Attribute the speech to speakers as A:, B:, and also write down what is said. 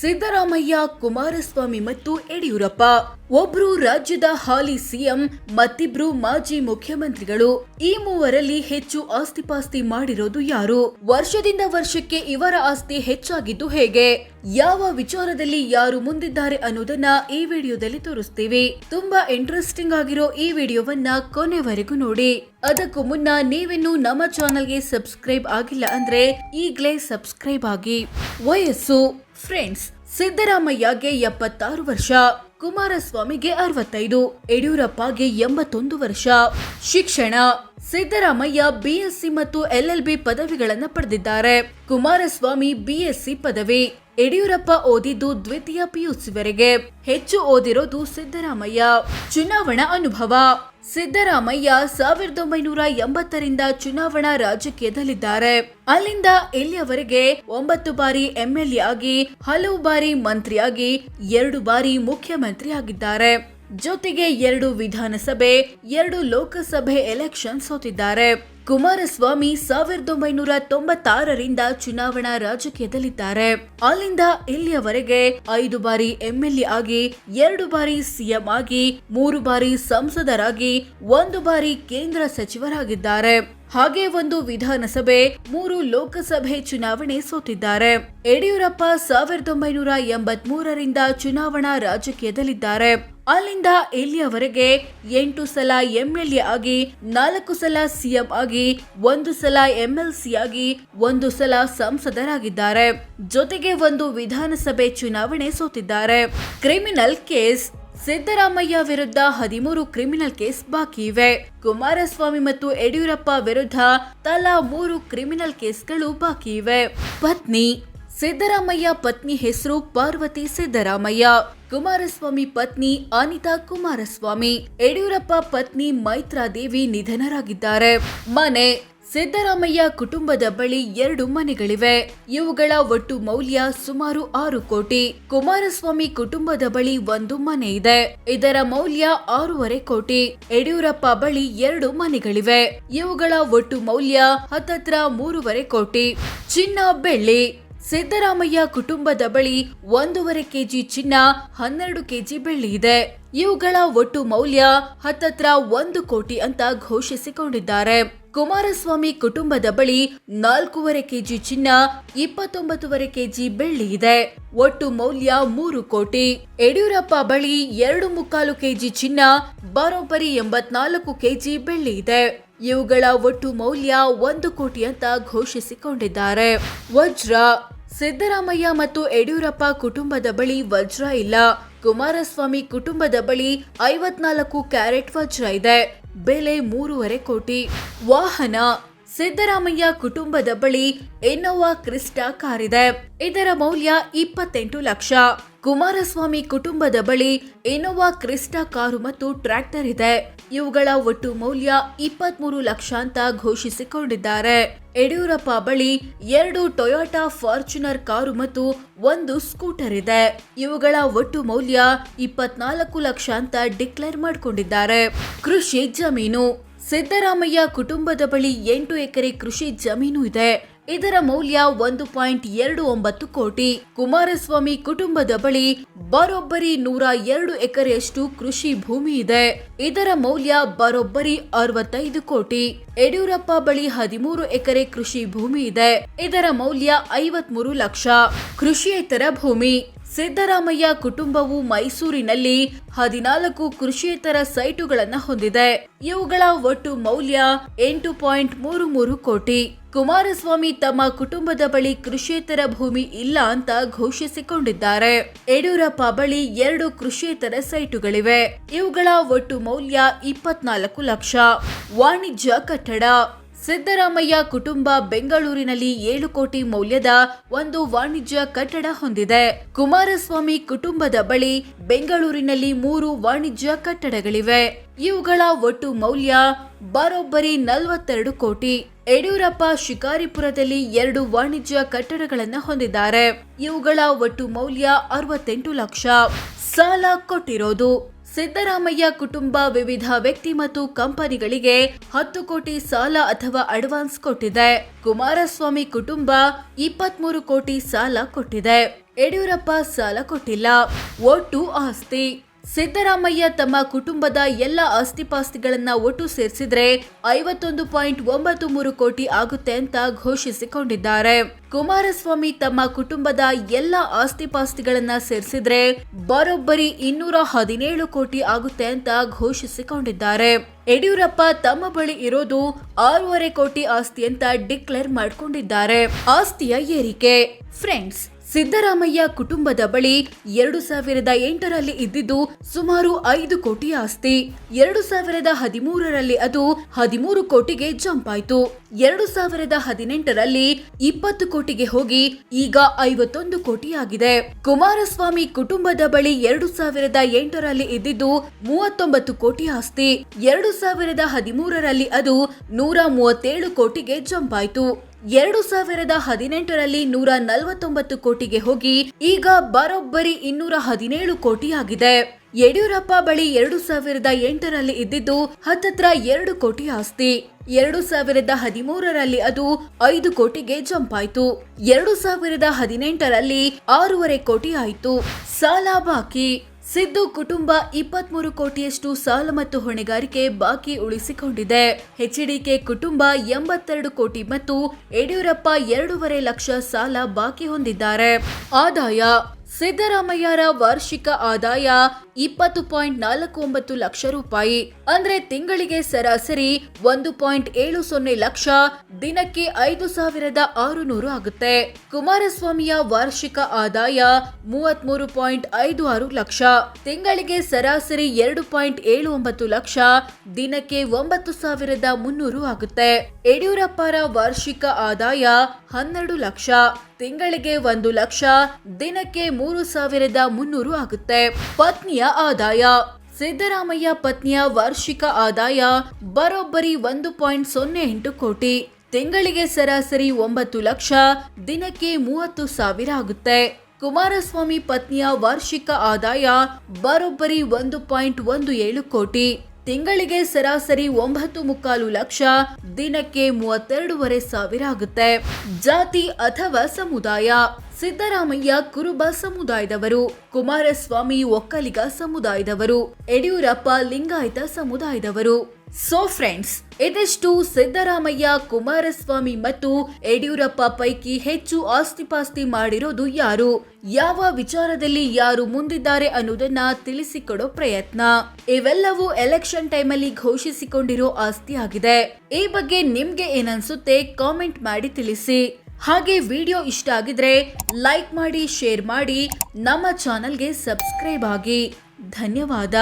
A: ಸಿದ್ದರಾಮಯ್ಯ, ಕುಮಾರಸ್ವಾಮಿ ಮತ್ತು ಯಡಿಯೂರಪ್ಪ. ಒಬ್ರು ರಾಜ್ಯದ ಹಾಲಿ ಸಿಎಂ, ಮತ್ತಿಬ್ರು ಮಾಜಿ ಮುಖ್ಯಮಂತ್ರಿಗಳು. ಈ ಮೂವರಲ್ಲಿ ಹೆಚ್ಚು ಆಸ್ತಿಪಾಸ್ತಿ ಮಾಡಿರೋದು ಯಾರು? ವರ್ಷದಿಂದ ವರ್ಷಕ್ಕೆ ಇವರ ಆಸ್ತಿ ಹೆಚ್ಚಾಗಿದ್ದು ಹೇಗೆ? ಯಾವ ವಿಚಾರದಲ್ಲಿ ಯಾರು ಮುಂದಿದ್ದಾರೆ ಅನ್ನೋದನ್ನ ಈ ವಿಡಿಯೋದಲ್ಲಿ ತೋರಿಸ್ತೀವಿ. ತುಂಬಾ ಇಂಟ್ರೆಸ್ಟಿಂಗ್ ಆಗಿರೋ ಈ ವಿಡಿಯೋವನ್ನ ಕೊನೆವರೆಗೂ ನೋಡಿ. ಅದಕ್ಕೂ ಮುನ್ನ ನೀವಿನ್ನು ನಮ್ಮ ಚಾನೆಲ್ಗೆ ಸಬ್ಸ್ಕ್ರೈಬ್ ಆಗಿಲ್ಲ ಅಂದ್ರೆ ಈಗಲೇ ಸಬ್ಸ್ಕ್ರೈಬ್ ಆಗಿ. ವಯಸ್ಸು. ಫ್ರೆಂಡ್ಸ್, ಸಿದ್ದರಾಮಯ್ಯಗೆ ಎಪ್ಪತ್ತಾರು ವರ್ಷ, ಕುಮಾರಸ್ವಾಮಿಗೆ ಅರವತ್ತೈದು, ಯಡಿಯೂರಪ್ಪಗೆ ಎಂಬತ್ತೊಂದು ವರ್ಷ. ಶಿಕ್ಷಣ, ಸಿದ್ದರಾಮಯ್ಯ ಬಿಎಸ್ಸಿ ಮತ್ತು ಎಲ್ಎಲ್ಬಿ ಪದವಿಗಳನ್ನು ಪಡೆದಿದ್ದಾರೆ. ಕುಮಾರಸ್ವಾಮಿ ಬಿಎಸ್ಸಿ ಪದವಿ. ಯಡಿಯೂರಪ್ಪ ಓದಿದ್ದು ದ್ವಿತೀಯ ಪಿಯುಸಿವರೆಗೆ. ಹೆಚ್ಚು ಓದಿರೋದು ಸಿದ್ದರಾಮಯ್ಯ. ಚುನಾವಣಾ ಅನುಭವ. ಸಿದ್ದರಾಮಯ್ಯ ಸಾವಿರದ ಒಂಬೈನೂರ ಎಂಬತ್ತರಿಂದ ಚುನಾವಣಾ ರಾಜಕೀಯದಲ್ಲಿದ್ದಾರೆ. ಅಲ್ಲಿಂದ ಇಲ್ಲಿಯವರೆಗೆ ಒಂಬತ್ತು ಬಾರಿ ಎಂಎಲ್ಎ ಆಗಿ, ಹಲವು ಬಾರಿ ಮಂತ್ರಿಯಾಗಿ, ಎರಡು ಬಾರಿ ಮುಖ್ಯಮಂತ್ರಿ ಆಗಿದ್ದಾರೆ ಜೊತೆಗೆ ಎರಡು ವಿಧಾನಸಭೆ, ಎರಡು ಲೋಕಸಭೆ ಎಲೆಕ್ಷನ್ ಸೋತಿದ್ದಾರೆ. ಕುಮಾರಸ್ವಾಮಿ ಸಾವಿರದ ಒಂಬೈನೂರ ತೊಂಬತ್ತಾರರಿಂದ ಚುನಾವಣಾ ರಾಜಕೀಯದಲ್ಲಿದ್ದಾರೆ. ಅಲ್ಲಿಂದ ಇಲ್ಲಿಯವರೆಗೆ ಐದು ಬಾರಿ ಎಂಎಲ್ಎ ಆಗಿ, ಎರಡು ಬಾರಿ ಸಿಎಂ ಆಗಿ, ಮೂರು ಬಾರಿ ಸಂಸದರಾಗಿ, ಒಂದು ಬಾರಿ ಕೇಂದ್ರ ಸಚಿವರಾಗಿದ್ದಾರೆ. ಹಾಗೆ ಒಂದು ವಿಧಾನಸಭೆ, ಮೂರು ಲೋಕಸಭೆ ಚುನಾವಣೆ ಸೋತಿದ್ದಾರೆ. ಯಡಿಯೂರಪ್ಪ ಸಾವಿರದ ಒಂಬೈನೂರ ಎಂಬತ್ಮೂರರಿಂದ ಚುನಾವಣಾ ರಾಜಕೀಯದಲ್ಲಿದ್ದಾರೆ. ಅಲ್ಲಿಂದ ಇಲ್ಲಿಯವರೆಗೆ ಎಂಟು ಸಲ ಎಂಎಲ್ಎ ಆಗಿ, ನಾಲ್ಕು ಸಲ ಸಿಎಂ ಆಗಿ, ಒಂದು ಸಲ ಎಂಎಲ್ಸಿ ಆಗಿ, ಒಂದು ಸಲ ಸಂಸದರಾಗಿದ್ದಾರೆ. ಜೊತೆಗೆ ಒಂದು ವಿಧಾನಸಭೆ ಚುನಾವಣೆ ಸೋತಿದ್ದಾರೆ. ಕ್ರಿಮಿನಲ್ ಕೇಸ್, ಸಿದ್ದರಾಮಯ್ಯ ವಿರುದ್ಧ ಹದಿಮೂರು ಕ್ರಿಮಿನಲ್ ಕೇಸ್ ಬಾಕಿ ಇವೆ. ಕುಮಾರಸ್ವಾಮಿ ಮತ್ತು ಯಡಿಯೂರಪ್ಪ ವಿರುದ್ಧ ತಲಾ ಮೂರು ಕ್ರಿಮಿನಲ್ ಕೇಸ್ಗಳು ಬಾಕಿ ಇವೆ. ಪತ್ನಿ ಸಿದ್ದರಾಮಯ್ಯ ಪತ್ನಿ ಹೆಸರು ಪಾರ್ವತಿ ಸಿದ್ದರಾಮಯ್ಯ, ಕುಮಾರಸ್ವಾಮಿ ಪತ್ನಿ ಅನಿತಾ ಕುಮಾರಸ್ವಾಮಿ, ಯಡಿಯೂರಪ್ಪ ಪತ್ನಿ ಮೈತ್ರಾದೇವಿ ನಿಧನರಾಗಿದ್ದಾರೆ. ಮನೆ, ಸಿದ್ದರಾಮಯ್ಯ ಕುಟುಂಬದ ಬಳಿ ಎರಡು ಮನೆಗಳಿವೆ. ಇವುಗಳ ಒಟ್ಟು ಮೌಲ್ಯ ಸುಮಾರು ಆರು ಕೋಟಿ. ಕುಮಾರಸ್ವಾಮಿ ಕುಟುಂಬದ ಬಳಿ ಒಂದು ಮನೆ ಇದೆ. ಇದರ ಮೌಲ್ಯ ಆರೂವರೆ ಕೋಟಿ. ಯಡಿಯೂರಪ್ಪ ಬಳಿ ಎರಡು ಮನೆಗಳಿವೆ. ಇವುಗಳ ಒಟ್ಟು ಮೌಲ್ಯ ಹತ್ತತ್ರ ಮೂರುವರೆ ಕೋಟಿ. ಚಿನ್ನ ಬೆಳ್ಳಿ ಸಿದ್ದರಾಮಯ್ಯ ಕುಟುಂಬದ ಬಳಿ ಒಂದೂವರೆ ಕೆಜಿ ಚಿನ್ನ, ಹನ್ನೆರಡು ಕೆಜಿ ಬೆಳ್ಳಿ ಇದೆ. ಇವುಗಳ ಒಟ್ಟು ಮೌಲ್ಯ ಹತ್ತತ್ರ ಒಂದು ಕೋಟಿ ಅಂತ ಘೋಷಿಸಿಕೊಂಡಿದ್ದಾರೆ. ಕುಮಾರಸ್ವಾಮಿ ಕುಟುಂಬದ ಬಳಿ ನಾಲ್ಕೂವರೆ ಕೆಜಿ ಚಿನ್ನ, ಇಪ್ಪತ್ತೊಂಬತ್ತುವರೆ ಕೆಜಿ ಬೆಳ್ಳಿ ಇದೆ. ಒಟ್ಟು ಮೌಲ್ಯ ಮೂರು ಕೋಟಿ. ಯಡಿಯೂರಪ್ಪ ಬಳಿ ಎರಡು ಮುಕ್ಕಾಲು ಕೆಜಿ ಚಿನ್ನ, ಬರೋಬ್ಬರಿ ಎಂಬತ್ನಾಲ್ಕು ಕೆಜಿ ಬೆಳ್ಳಿ ಇದೆ. ಇವುಗಳ ಒಟ್ಟು ಮೌಲ್ಯ ಒಂದು ಕೋಟಿ ಅಂತ ಘೋಷಿಸಿಕೊಂಡಿದ್ದಾರೆ. ವಜ್ರ, ಸಿದ್ದರಾಮಯ್ಯ ಮತ್ತು ಯಡಿಯೂರಪ್ಪ ಕುಟುಂಬದ ಬಳಿ ವಜ್ರ ಇಲ್ಲ. ಕುಮಾರಸ್ವಾಮಿ ಕುಟುಂಬದ ಬಳಿ ಐವತ್ನಾಲ್ಕು ಕ್ಯಾರೆಟ್ ವಜ್ರ ಇದೆ. ಬೆಲೆ ಮೂರುವರೆ ಕೋಟಿ. ವಾಹನ ಸಿದ್ದರಾಮಯ್ಯ ಕುಟುಂಬದ ಬಳಿ ಇನ್ನೋವಾ ಕ್ರಿಸ್ಟಾ ಕಾರಿದೆ. ಇದೆ ಇದರ ಮೌಲ್ಯ ಇಪ್ಪತ್ತೆಂಟು ಲಕ್ಷ. ಕುಮಾರಸ್ವಾಮಿ ಕುಟುಂಬದ ಬಳಿ ಇನ್ನೋವಾ ಕ್ರಿಸ್ಟಾ ಕಾರು ಮತ್ತು ಟ್ರ್ಯಾಕ್ಟರ್ ಇದೆ. ಇವುಗಳ ಒಟ್ಟು ಮೌಲ್ಯ ಇಪ್ಪತ್ಮೂರು ಲಕ್ಷ ಅಂತ ಘೋಷಿಸಿಕೊಂಡಿದ್ದಾರೆ. ಯಡಿಯೂರಪ್ಪ ಬಳಿ ಎರಡು ಟೊಯೋಟಾ ಫಾರ್ಚುನರ್ ಕಾರು ಮತ್ತು ಒಂದು ಸ್ಕೂಟರ್ ಇದೆ. ಇವುಗಳ ಒಟ್ಟು ಮೌಲ್ಯ ಇಪ್ಪತ್ನಾಲ್ಕು ಲಕ್ಷ ಅಂತ ಡಿಕ್ಲೇರ್ ಮಾಡಿಕೊಂಡಿದ್ದಾರೆ. ಕೃಷಿ ಜಮೀನು. ಸಿದ್ದರಾಮಯ್ಯ ಕುಟುಂಬದ ಬಳಿ ಎಂಟು ಎಕರೆ ಕೃಷಿ ಜಮೀನು ಇದೆ. ಇದರ ಮೌಲ್ಯ ಒಂದು ಪಾಯಿಂಟ್ ಎರಡು ಒಂಬತ್ತು ಕೋಟಿ. ಕುಮಾರಸ್ವಾಮಿ ಕುಟುಂಬದ ಬಳಿ ಬರೋಬ್ಬರಿ ನೂರ ಎರಡು ಎಕರೆಯಷ್ಟು ಕೃಷಿ ಭೂಮಿ ಇದೆ. ಇದರ ಮೌಲ್ಯ ಬರೋಬ್ಬರಿ ಅರವತ್ತೈದು ಕೋಟಿ. ಯಡಿಯೂರಪ್ಪ ಬಳಿ ಹದಿಮೂರು ಎಕರೆ ಕೃಷಿ ಭೂಮಿ ಇದೆ. ಇದರ ಮೌಲ್ಯ ಐವತ್ಮೂರು ಲಕ್ಷ. ಕೃಷಿಯೇತರ ಭೂಮಿ. ಸಿದ್ದರಾಮಯ್ಯ ಕುಟುಂಬವು ಮೈಸೂರಿನಲ್ಲಿ ಹದಿನಾಲ್ಕು ಕೃಷಿಯೇತರ ಸೈಟುಗಳನ್ನು ಹೊಂದಿದೆ. ಇವುಗಳ ಒಟ್ಟು ಮೌಲ್ಯ ಎಂಟು ಪಾಯಿಂಟ್ ಮೂರು ಮೂರು ಕೋಟಿ. ಕುಮಾರಸ್ವಾಮಿ ತಮ್ಮ ಕುಟುಂಬದ ಬಳಿ ಕೃಷಿಯೇತರ ಭೂಮಿ ಇಲ್ಲ ಅಂತ ಘೋಷಿಸಿಕೊಂಡಿದ್ದಾರೆ. ಯಡಿಯೂರಪ್ಪ ಬಳಿ ಎರಡು ಕೃಷಿಯೇತರ ಸೈಟುಗಳಿವೆ. ಇವುಗಳ ಒಟ್ಟು ಮೌಲ್ಯ ಇಪ್ಪತ್ನಾಲ್ಕು ಲಕ್ಷ. ವಾಣಿಜ್ಯ ಕಟ್ಟಡ. ಸಿದ್ದರಾಮಯ್ಯ ಕುಟುಂಬ ಬೆಂಗಳೂರಿನಲ್ಲಿ ಏಳು ಕೋಟಿ ಮೌಲ್ಯದ ಒಂದು ವಾಣಿಜ್ಯ ಕಟ್ಟಡ ಹೊಂದಿದೆ. ಕುಮಾರಸ್ವಾಮಿ ಕುಟುಂಬದ ಬಳಿ ಬೆಂಗಳೂರಿನಲ್ಲಿ ಮೂರು ವಾಣಿಜ್ಯ ಕಟ್ಟಡಗಳಿವೆ. ಇವುಗಳ ಒಟ್ಟು ಮೌಲ್ಯ ಬರೋಬ್ಬರಿ ನಲವತ್ತೆರಡು ಕೋಟಿ. ಯಡಿಯೂರಪ್ಪ ಶಿಕಾರಿಪುರದಲ್ಲಿ ಎರಡು ವಾಣಿಜ್ಯ ಕಟ್ಟಡಗಳನ್ನು ಹೊಂದಿದ್ದಾರೆ. ಇವುಗಳ ಒಟ್ಟು ಮೌಲ್ಯ ಅರವತ್ತೆಂಟು ಲಕ್ಷ. ಸಾಲ ಕೊಟ್ಟಿರೋದು ಸಿದ್ದರಾಮಯ್ಯ ಕುಟುಂಬ ವಿವಿಧ ವ್ಯಕ್ತಿ ಮತ್ತು ಕಂಪನಿಗಳಿಗೆ ಹತ್ತು ಕೋಟಿ ಸಾಲ ಅಥವಾ ಅಡ್ವಾನ್ಸ್ ಕೊಟ್ಟಿದೆ. ಕುಮಾರಸ್ವಾಮಿ ಕುಟುಂಬ ಇಪ್ಪತ್ಮೂರು ಕೋಟಿ ಸಾಲ ಕೊಟ್ಟಿದೆ. ಯಡಿಯೂರಪ್ಪ ಸಾಲ ಕೊಟ್ಟಿಲ್ಲ. ಒಟ್ಟು ಆಸ್ತಿ ಸಿದ್ದರಾಮಯ್ಯ ತಮ್ಮ ಕುಟುಂಬದ ಎಲ್ಲ ಆಸ್ತಿಪಾಸ್ತಿಗಳನ್ನ ಒಟ್ಟು ಸೇರಿಸಿದ್ರೆ ಐವತ್ತೊಂದು ಪಾಯಿಂಟ್ ಒಂಬತ್ತು ಮೂರು ಕೋಟಿ ಆಗುತ್ತೆ ಅಂತ ಘೋಷಿಸಿಕೊಂಡಿದ್ದಾರೆ. ಕುಮಾರಸ್ವಾಮಿ ತಮ್ಮ ಕುಟುಂಬದ ಎಲ್ಲ ಆಸ್ತಿಪಾಸ್ತಿಗಳನ್ನ ಸೇರಿಸಿದ್ರೆ ಬರೋಬ್ಬರಿ ಇನ್ನೂರ ಹದಿನೇಳು ಕೋಟಿ ಆಗುತ್ತೆ ಅಂತ ಘೋಷಿಸಿಕೊಂಡಿದ್ದಾರೆ. ಯಡಿಯೂರಪ್ಪ ತಮ್ಮ ಬಳಿ ಇರೋದು ಆರೂವರೆ ಕೋಟಿ ಆಸ್ತಿ ಅಂತ ಡಿಕ್ಲೇರ್ ಮಾಡ್ಕೊಂಡಿದ್ದಾರೆ. ಆಸ್ತಿಯ ಏರಿಕೆ. ಫ್ರೆಂಡ್ಸ್ ಸಿದ್ದರಾಮಯ್ಯ ಕುಟುಂಬದ ಬಳಿ ಎರಡು ಸಾವಿರದ ಎಂಟರಲ್ಲಿ ಇದ್ದಿದ್ದು ಸುಮಾರು ಐದು ಕೋಟಿ ಆಸ್ತಿ. ಎರಡು ಸಾವಿರದ ಹದಿಮೂರರಲ್ಲಿ ಅದು ಹದಿಮೂರು ಕೋಟಿಗೆ ಜಂಪ್ ಆಯ್ತು. ಎರಡು ಸಾವಿರದ ಹದಿನೆಂಟರಲ್ಲಿ ಇಪ್ಪತ್ತು ಕೋಟಿಗೆ ಹೋಗಿ ಈಗ ಐವತ್ತೊಂದು ಕೋಟಿಯಾಗಿದೆ ಕುಮಾರಸ್ವಾಮಿ ಕುಟುಂಬದ ಬಳಿ ಎರಡು ಸಾವಿರದ ಎಂಟರಲ್ಲಿ ಇದ್ದಿದ್ದು ಮೂವತ್ತೊಂಬತ್ತು ಕೋಟಿ ಆಸ್ತಿ. ಎರಡು ಸಾವಿರದ ಹದಿಮೂರರಲ್ಲಿ ಅದು ನೂರ ಮೂವತ್ತೇಳು ಕೋಟಿಗೆ ಜಂಪ್ ಆಯ್ತು. ಎರಡು ಸಾವಿರದ ಹದಿನೆಂಟರಲ್ಲಿ ನೂರ ನಲವತ್ತೊಂಬತ್ತು ಕೋಟಿಗೆ ಹೋಗಿ ಈಗ ಬರೋಬ್ಬರಿ ಇನ್ನೂರ ಹದಿನೇಳು ಕೋಟಿ ಆಗಿದೆ ಯಡಿಯೂರಪ್ಪ ಬಳಿ ಎರಡು ಸಾವಿರದ ಎಂಟರಲ್ಲಿ ಇದ್ದಿದ್ದು ಹತ್ತತ್ರ ಎರಡು ಕೋಟಿ ಆಸ್ತಿ. ಎರಡು ಸಾವಿರದ ಹದಿಮೂರರಲ್ಲಿ ಅದು ಐದು ಕೋಟಿಗೆ ಜಂಪ್ ಆಯ್ತು. ಎರಡು ಸಾವಿರದ ಹದಿನೆಂಟರಲ್ಲಿ ಆರೂವರೆ ಕೋಟಿ ಆಯ್ತು. ಸಾಲ ಬಾಕಿ. ಸಿದ್ದು ಕುಟುಂಬ ಇಪ್ಪತ್ಮೂರು ಕೋಟಿಯಷ್ಟು ಸಾಲ ಮತ್ತು ಹೊಣೆಗಾರಿಕೆ ಬಾಕಿ ಉಳಿಸಿಕೊಂಡಿದೆ. ಎಚ್ಡಿಕೆ ಕುಟುಂಬ ಎಂಬತ್ತೆರಡು ಕೋಟಿ ಮತ್ತು ಯಡಿಯೂರಪ್ಪ ಎರಡೂವರೆ ಲಕ್ಷ ಸಾಲ ಬಾಕಿ ಹೊಂದಿದ್ದಾರೆ. ಆದಾಯ ಸಿದ್ದರಾಮಯ್ಯರ ವಾರ್ಷಿಕ ಆದಾಯ ಇಪ್ಪತ್ತು ಪಾಯಿಂಟ್ ನಾಲ್ಕು ಒಂಬತ್ತು ಲಕ್ಷ ರೂಪಾಯಿ. ಅಂದ್ರೆ ತಿಂಗಳಿಗೆ ಸರಾಸರಿ ಒಂದು ಪಾಯಿಂಟ್ ಏಳು ಸೊನ್ನೆ ಲಕ್ಷ, ದಿನಕ್ಕೆ ಐದು ಸಾವಿರದ ಆರುನೂರು ಆಗುತ್ತೆ. ಕುಮಾರಸ್ವಾಮಿಯ ವಾರ್ಷಿಕ ಆದಾಯ ಮೂವತ್ಮೂರು ಪಾಯಿಂಟ್ ಐದು ಆರು ಲಕ್ಷ, ತಿಂಗಳಿಗೆ ಸರಾಸರಿ ಎರಡು ಪಾಯಿಂಟ್ ಏಳು ಒಂಬತ್ತು ಲಕ್ಷ, ದಿನಕ್ಕೆ ಒಂಬತ್ತು ಸಾವಿರದ ಮುನ್ನೂರು ಆಗುತ್ತೆ. ಯಡಿಯೂರಪ್ಪರ ವಾರ್ಷಿಕ ಆದಾಯ ಹನ್ನೆರಡು ಲಕ್ಷ, ತಿಂಗಳಿಗೆ ಒಂದು ಲಕ್ಷ, ದಿನಕ್ಕೆ ಮೂರು ಸಾವಿರದ ಮುನ್ನೂರು ಆಗುತ್ತೆ. ಪತ್ನಿಯ ಆದಾಯ. ಸಿದ್ದರಾಮಯ್ಯ ಪತ್ನಿಯ ವಾರ್ಷಿಕ ಆದಾಯ ಬರೋಬ್ಬರಿ ಒಂದು ಪಾಯಿಂಟ್ ಸೊನ್ನೆ ಎಂಟು ಕೋಟಿ. ತಿಂಗಳಿಗೆ ಸರಾಸರಿ ಒಂಬತ್ತು ಲಕ್ಷ, ದಿನಕ್ಕೆ ಮೂವತ್ತು ಸಾವಿರ ಆಗುತ್ತೆ. ಕುಮಾರಸ್ವಾಮಿ ಪತ್ನಿಯ ವಾರ್ಷಿಕ ಆದಾಯ ಬರೋಬ್ಬರಿ ಒಂದು ಪಾಯಿಂಟ್ ಒಂದು ಏಳು ಕೋಟಿ. ತಿಂಗಳಿಗೆ ಸರಾಸರಿ ಒಂಬತ್ತು ಮುಕ್ಕಾಲು ಲಕ್ಷ, ದಿನಕ್ಕೆ ಮೂವತ್ತೆರಡೂವರೆ ಸಾವಿರ ಆಗುತ್ತೆ. ಜಾತಿ ಅಥವಾ ಸಮುದಾಯ, ಸಿದ್ದರಾಮಯ್ಯ ಕುರುಬ ಸಮುದಾಯದವರು, ಕುಮಾರಸ್ವಾಮಿ ಒಕ್ಕಲಿಗ ಸಮುದಾಯದವರು, ಯಡಿಯೂರಪ್ಪ ಲಿಂಗಾಯತ ಸಮುದಾಯದವರು. ಸೊ ಫ್ರೆಂಡ್ಸ್ ಇದಿಷ್ಟು ಸಿದ್ದರಾಮಯ್ಯ, ಕುಮಾರಸ್ವಾಮಿ ಮತ್ತು ಯಡಿಯೂರಪ್ಪ ಪೈಕಿ ಹೆಚ್ಚು ಆಸ್ತಿಪಾಸ್ತಿ ಮಾಡಿರೋದು ಯಾರು? ಯಾವ ವಿಚಾರದಲ್ಲಿ ಯಾರು ಮುಂದಿದ್ದಾರೆ ಅನ್ನೋದನ್ನ ತಿಳಿಸಿಕೊಡೋ ಪ್ರಯತ್ನ. ಇವೆಲ್ಲವೂ ಎಲೆಕ್ಷನ್ ಟೈಮಲ್ಲಿ ಘೋಷಿಸಿಕೊಂಡಿರೋ ಆಸ್ತಿ ಆಗಿದೆ. ಈ ಬಗ್ಗೆ ನಿಮ್ಗೆ ಏನನ್ಸುತ್ತೆ ಕಾಮೆಂಟ್ ಮಾಡಿ ತಿಳಿಸಿ. ಹಾಗೆ ವಿಡಿಯೋ ಇಷ್ಟ ಆಗಿದ್ರೆ ಲೈಕ್ ಮಾಡಿ ಶೇರ್ ಮಾಡಿ, ನಮ್ಮ ಚಾನಲ್ಗೆ ಸಬ್ಸ್ಕ್ರೈಬ್ ಆಗಿ. ಧನ್ಯವಾದ.